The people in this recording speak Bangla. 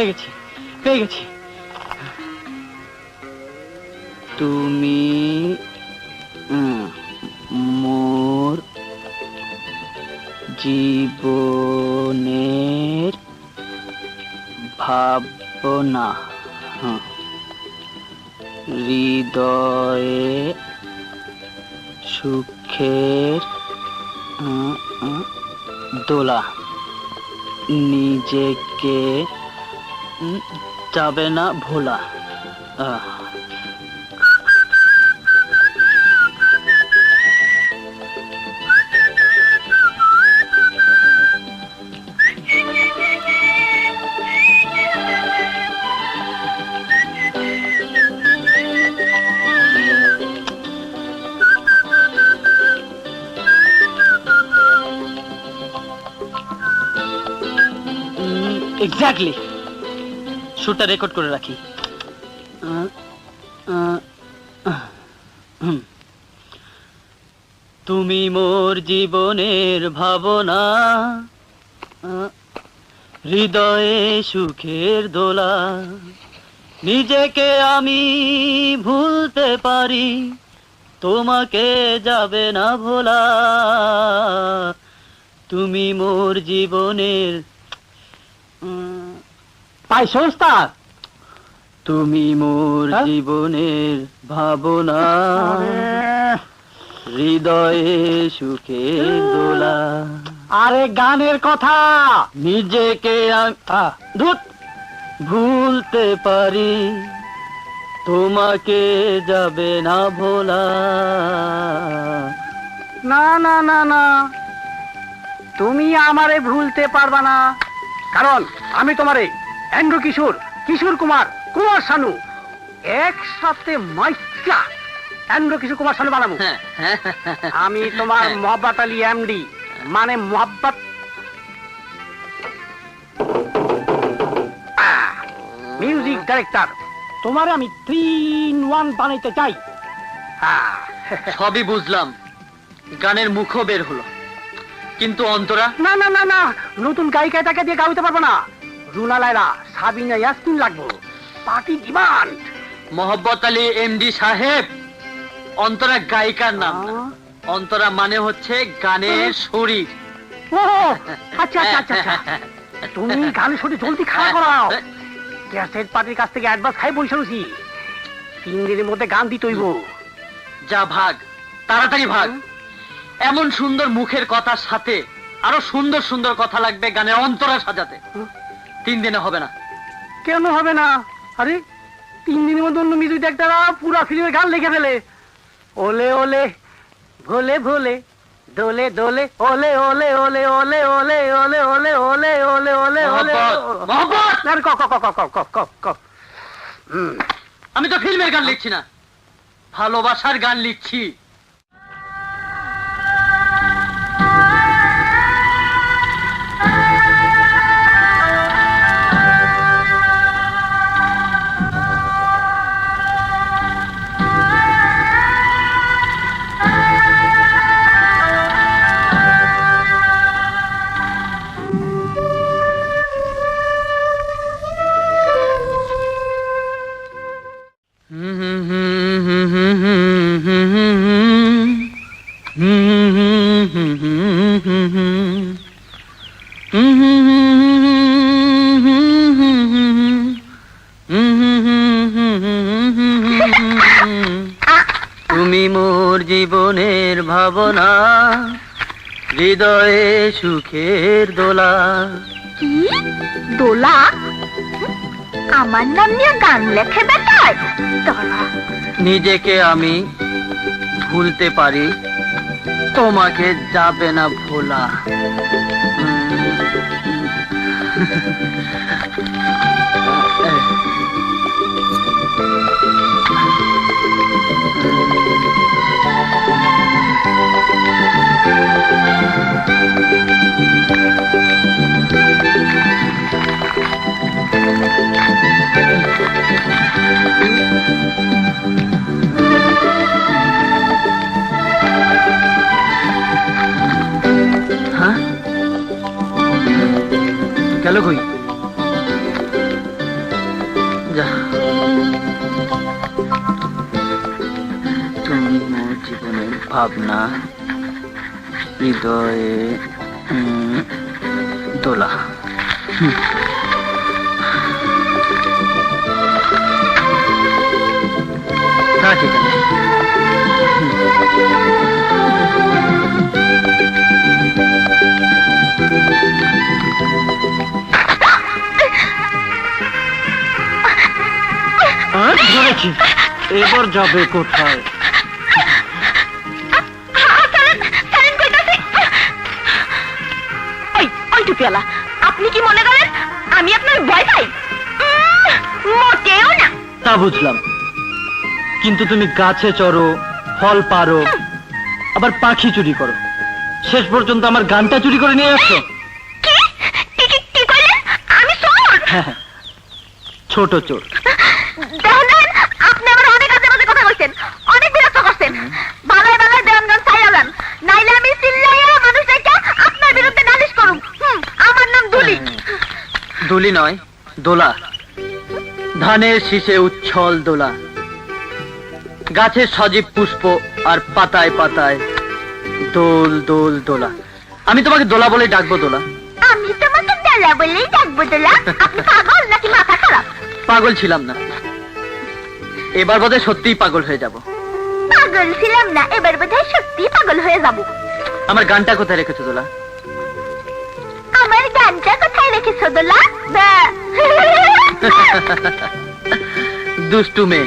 পেয়ে গেছি পেয়ে গেছি তুমি মোর জীবনের ভাবনা হুম। হৃদয়ে সুখের দোলা নিজেকে যাবে না ভোলা আহ এক্স্যাক্টলি সুরটা রেকর্ড করে রাখি। তুমি মোর জীবনের ভাবনা হৃদয়ে সুখের দোলা। নিজেকে আমি ভুলতে পারি, তোমাকে যাবে না ভোলা। তুমি মোর জীবনের পাইছো ওস্তাদ তুমি মোর হ্যাঁ? জীবনের ভাবনা হৃদয়ে সুখের দোলা। আরে গানের কথা। নিজেকে ধুত। ভুলতে পারি তোমাকে যাবে না ভোলা। না না না না। তুমি আমারে ভুলতে পারবা না। কারণ আমি তোমারে এন্ড্রু কিশোর কিশোর কুমার কুমার শানু। একসাথে মাইকা এন্ড্রু কিশোর কুমার শানু বানাবো। হ্যাঁ, হ্যাঁ, আমি তোমার মোহাব্বত আলী এমডি মানে মোহাব্বত মিউজিক ডাইরেক্টর তোমারে আমি তিন ওয়ান বানাইতে চাই। হ্যাঁ সবই বুঝলাম। গানের মুখও বের হলো। কিন্তু অন্তরা? না না না না। নতুন গায়িকা তাকে দিয়ে গাইতে পারব না। রুনা লাইলা সাবিনা ইয়াসমিন লাগবো। Party demand. Mohammad Ali MD সাহেব অন্তরা গায়িকার নাম। অন্তরা মানে হচ্ছে গানের শরীর ও আচ্ছা আচ্ছা আচ্ছা আচ্ছা। তুমি জলদি খাওয়া করাও। ক্যাসেট পার্টির কাছ থেকে অ্যাডভান্স খাই বসে রয়েছি তিন দিনের মধ্যে গান দিতে হইব। যা ভাগ তাড়াতাড়ি ভাগ। এমন সুন্দর মুখের কথার সাথে আরও সুন্দর সুন্দর কথা লাগবে গানের অন্তরা সাজাতে। তিন দিনে হবে না কেন হবে না আরে তিন দিনের মধ্যে অন্য মিউজিক ডাক্তাররা পুরা ফিল্মের গান লিখে ফেলে ওলে ওলে ভোলে ভোলে দোলে দোলে ওলে ওলে ওলে ওলে ওলে ওলে ওলে ওলে ওলে ওলে ওলে মহব্বত! আরে ক ক ক ক ক ক আমি তো ফিল্মের গান লিখছি না ভালোবাসার গান লিখছি তুমি মোর জীবনের ভাবনা হৃদয়ে সুখের দোলা। কি? দোলা? আমার নাম নিয়ে গান লেখে বেটার? দাঁড়া। নিজেকে আমি ভুলতে পারি তোমাকে যাবে না ভোলা। Ha ha ha. গেল কই? যা। তুমি মোর জীবনের ভাবনা হৃদয়ে দোলা। না ঠিক আছে। এবার যাবে কোথায়? টুপিওয়ালা আপনি কি মনে করেন আমি আপনার মোটেও না। তা বুঝলাম। কিন্তু তুমি গাছে চড়ো ফল পারো আবার পাখি চুরি করো। শেষ পর্যন্ত আমার গানটা চুরি করে নিয়ে আসছো হ্যাঁ, হ্যাঁ। ছোট চোর। আপনি আমার কইছেন অনেক বিরক্ত করছেন। বালায় বালায় দেওয়ান গান ছাইয়া যান নাইলে আমি চিল্লাইয়া মানুষ আপনার বিরুদ্ধে নালিশ করুম। আমার নাম দুলি। দুলি নয় দোলা। ধানের শীষে উচ্ছল দোলা। গাছের সজীব পুষ্প আর পাতায় পাতায় দোল দোল দোলা। আমি তোমাকে দোলা বলে ডাকবো দোলা। আমি তোমাকে দোলা বলেই ডাকবো দোলা। আপনি পাগল নাকি মাথা খারাপ? পাগল ছিলাম না। এবার বোধহয় সত্যিই পাগল হয়ে যাব। পাগল ছিলাম না এবার বোধহয় সত্যি পাগল হয়ে যাব। আমার গানটা কোথায় রেখেছো দোলা? আমার গানটা কোথায় রেখেছো দোলা। দুষ্টু মেয়ে।